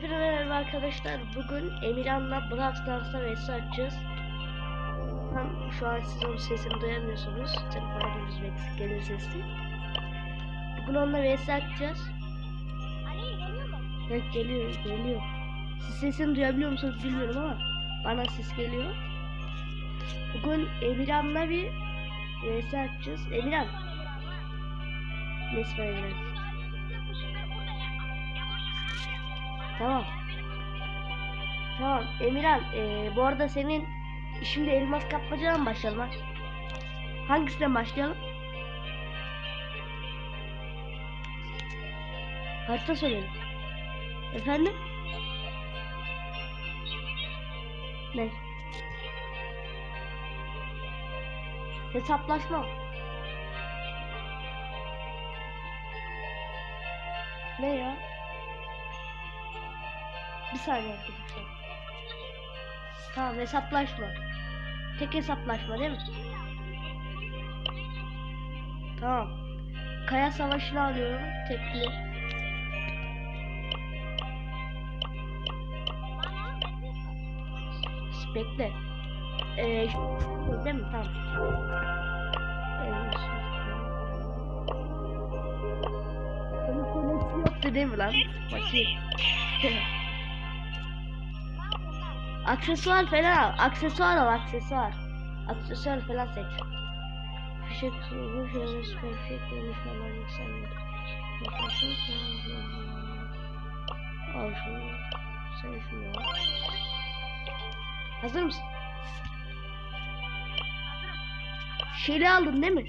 Hepinize merhaba arkadaşlar. Bugün Emirhan'la Brawl Stars'a vs atacağız. Tam şu an siz onun sesini duyamıyorsunuz. Telefona bir eksik gelir sesi. Bugün onunla vs atacağız. Ali geliyor mu? Evet geliyor, geliyor. Siz sesini duyabiliyor musunuz bilmiyorum ama bana ses geliyor. Bugün Emirhan'la bir vs atacağız. Emirhan. Neyse Emirhan. Tamam. Tamam Emirhan eee, bu arada senin şimdi elmas kapmacadan başlayalım ha? Hangisinden başlayalım? Harita söyleyelim. Efendim? Ne? Hesaplaşma. Ne ya? Bir saniye arkadaşlar. Tamam hesaplaşma. Tek hesaplaşma değil mi? Tamam. Kaya savaşını alıyorum. Tekli. Bekle. Ee, değil mi? Tamam. Senin konusu yoktu değil mi lan? Bakayım. aksesuar falan al. Aksesuar al aksesuar. Aksesuar falan seç. Fişek bu şöyle spesifik konuşmalar yükselmiyor. Al şunu. Sen şunu al. Hazır mısın? Şeyi aldın değil mi?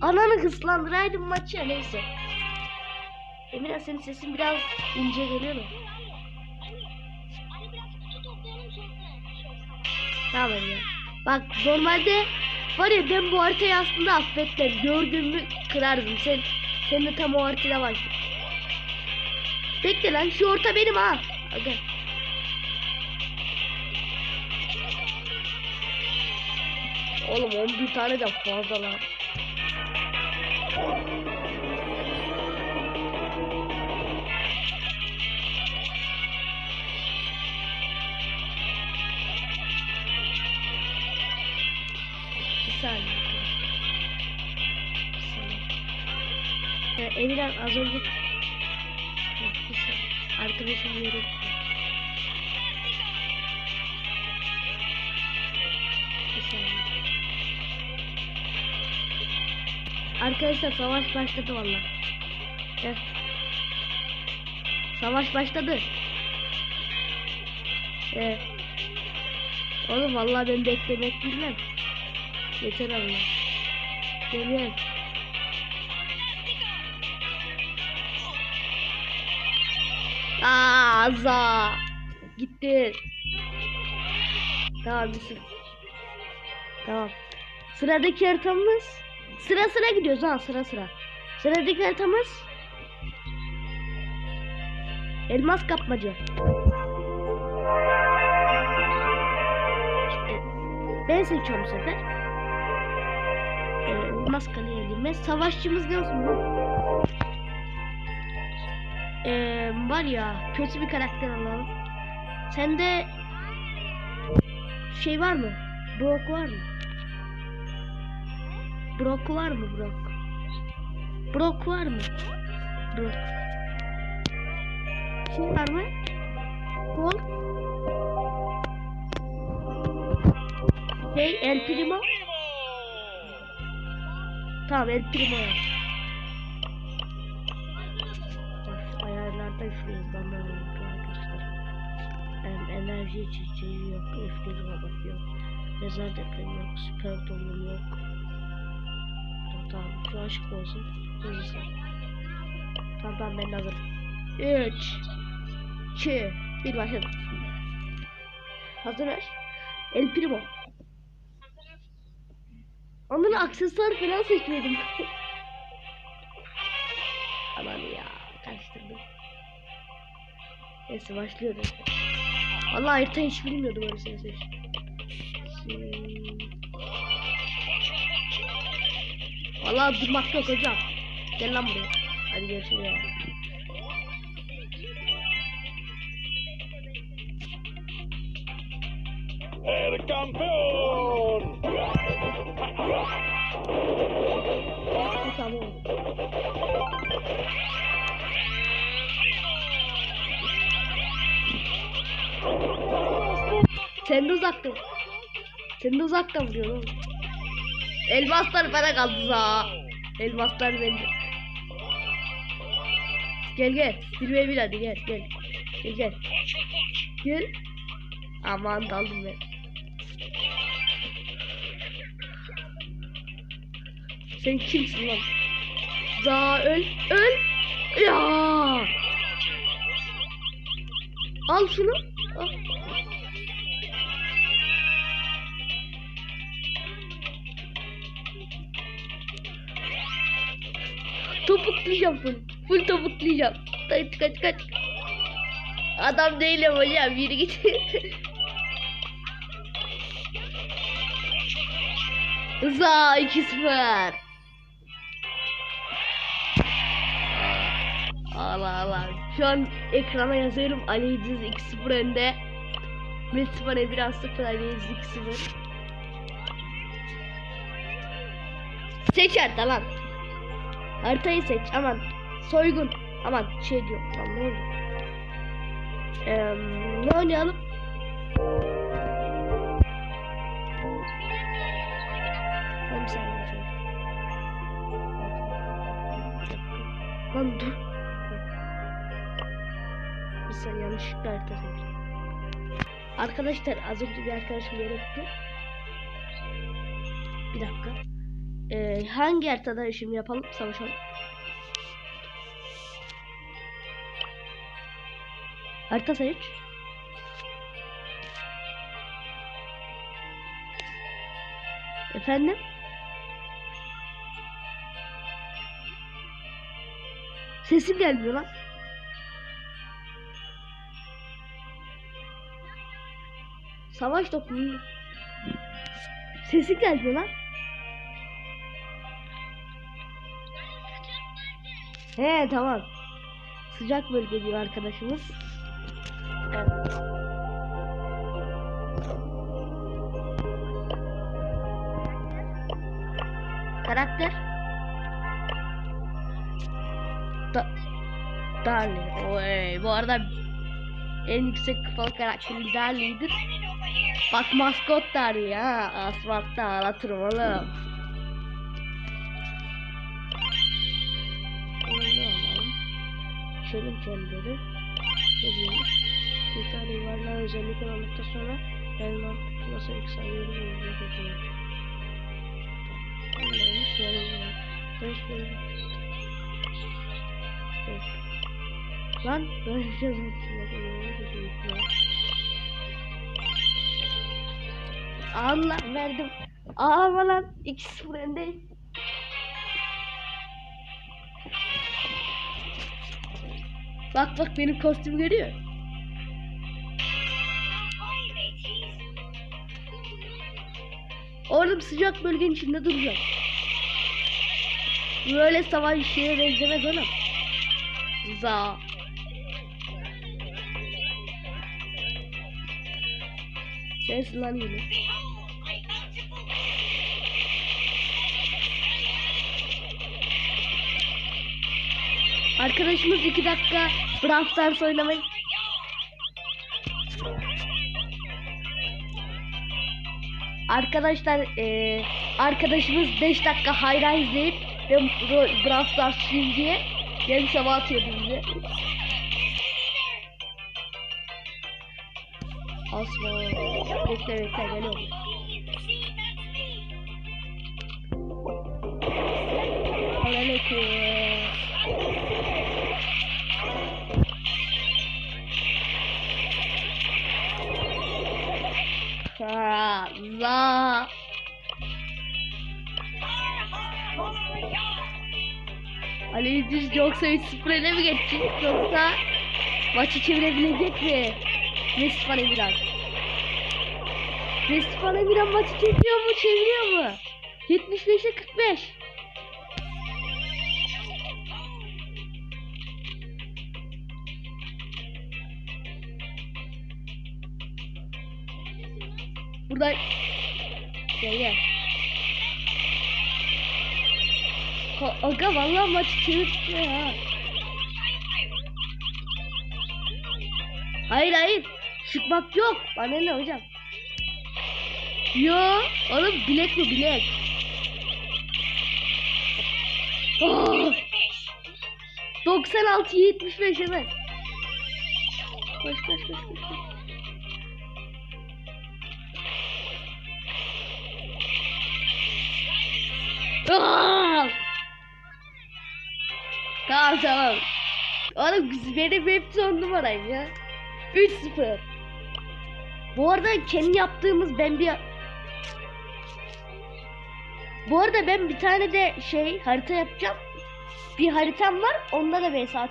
Ananı hızlandıraydım maçı neyse. Emine senin sesin biraz ince geliyor mu? Tamam ya. Bak normalde var ya ben bu haritayı aslında affetmem. Gördüğümü kırardım. Sen, sen de tam o haritada var. Bekle lan şu orta benim ha. Aga. Oğlum 11 tane de fazla lan. Emirhan az önce... Arkadaşım yere. Arkadaşlar savaş başladı valla. Savaş başladı. Evet. Oğlum vallahi ben beklemek bilmem. Yeter Allah. Geliyorum. Aa, Azza. Gitti. Tamam bir sıra. Tamam. Sıradaki haritamız sıra sıra gidiyoruz ha sıra sıra. Sıradaki haritamız elmas kapmaca. Ben seçiyorum bu sefer. E, elmas kaleye girmez. Savaşçımız ne olsun bu? E, var ya kötü bir karakter alalım. Sende şey var mı? Brock var mı? Brock var mı Brock? Brock var mı? Brock. Şey var mı? Colt. Şey El Primo. Tamam El Primo yap. Şuraya hızlanma arkadaşlar. Em, enerji içeceği yok, öfkeli robot yok. Mezar depremi yok, süper dolum yok. Tamam, şu aşık olsun. Hızlısı. Tamam ben hazırım. 3 2 1 başladım. Hazır ver. El Primo. Onun aksesuar falan seçmedim. Aman ya. Neyse başlıyoruz. Allah harita hiç bilmiyordum öyle seni seç. Vallahi durmak yok hocam. Gel lan buraya. Hadi görüşürüz. ¡El campeón! Uzakta. Sen de uzakta vuruyorsun oğlum. Elmaslar bana kaldı za. Elmaslar bende. Gel gel. Bir ve bir hadi gel gel. Gel gel. Gel. Aman daldım ben. Sen kimsin lan? Za öl öl. Ya. Al şunu. Topuklayacağım full. Full topuklayacağım. Kaç kaç kaç. Adam değilim hocam. Yürü git. Za 2-0. Allah Allah. Şu an ekrana yazıyorum. Ali İdris 2-0 önde. Mesut bana biraz 0 Ali İdris 2-0. Seç harita lan. Haritayı seç aman. Soygun. Aman şey diyor. Lan ne oldu? Eee, ne oynayalım? Bir saniye şöyle. Lan dur. Bir saniye yanlışlıkla harita seçtim. Arkadaşlar az önce bir arkadaşım yere gitti. Bir dakika. Ee, hangi haritada şimdi yapalım? Savaşalım. Harita seç. Efendim? Sesim gelmiyor lan. Savaş topu. Sesim gelmiyor lan. He tamam. Sıcak bölge diyor arkadaşımız. Evet. Karakter. Da Darly. Oy, bu arada en yüksek kupalı karakterimiz Darly'dir. Bak maskot Darly ha. Asfaltta ağlatırım oğlum. Çelim çemleri. Ne diyormuş? Bir tane yuvarlağı özellik aldıktan sonra elman nasıl yükseliyor? Neymiş? Yani beş bölüm. Evet. Lan böyle bir şey. Allah verdim. Ama lan 2-0 öndeyim. Bak bak benim kostüm görüyor. Oğlum sıcak bölgenin içinde duracağım. Böyle savaş şeye benzemez oğlum. Za. Sensin lan yine. Arkadaşımız iki dakika Brawl Stars oynamayı Arkadaşlar eee arkadaşımız 5 dakika hayran izleyip ve Brawl Stars diye yarım sabah atıyordu bize. Asma. Bekle bekle geliyorum. Aleyküm. Yoksa 3-0 ele mi geçecek yoksa maçı çevirebilecek mi? Mesut Milan. Mesut Milan maçı çeviriyor mu? Çeviriyor mu? 75'e 45. Burada gel gel. Aga vallahi maçı çevirtiyor ha. Hayır hayır. Sıkmak yok. Bana ne hocam? Yo, oğlum bilek mi bilek? Oh! 96 75 hemen. Koş koş koş koş. koş. Ah! Tamam tamam. Oğlum benim hepsi on numarayım ya. 3-0. Bu arada kendi yaptığımız ben bir Bu arada ben bir tane de şey harita yapacağım. Bir haritam var. Onda da ben saat.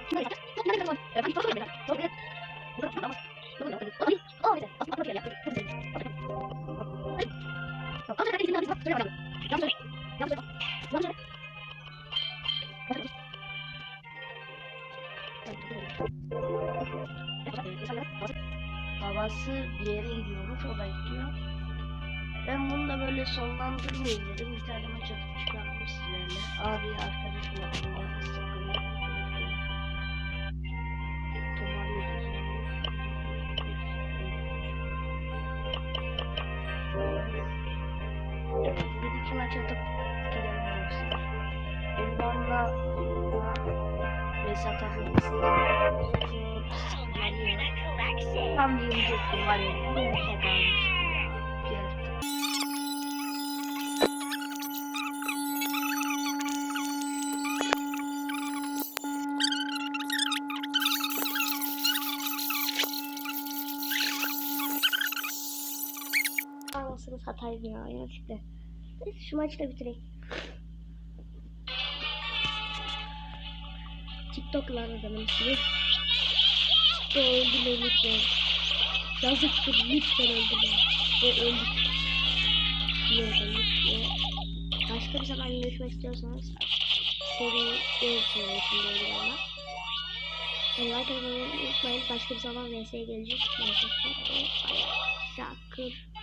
Sonlandırmayayım dedim. Bir tane maç atıp çıkartmış sizlerle. Abi arkadaşım aklıma sakın bir iki maç atıp gidelim arkadaşlar. Bunlarla Mesut Akın'ın Tam diyecektim var ya. Bu Satayım ya gerçekten. Neyse şu maçı da bitireyim. TikTok'lar adamın ismi. Öldürmeyi lütfen. Yazıktır lütfen öldürmeyin. Ve. Bilmiyorum lütfen. Başka bir zaman görüşmek istiyorsanız seri görüşmeyi için öldürmeyin. Yani like atmayı unutmayın. Başka bir zaman VS'ye gelecek. Neyse. Şakır.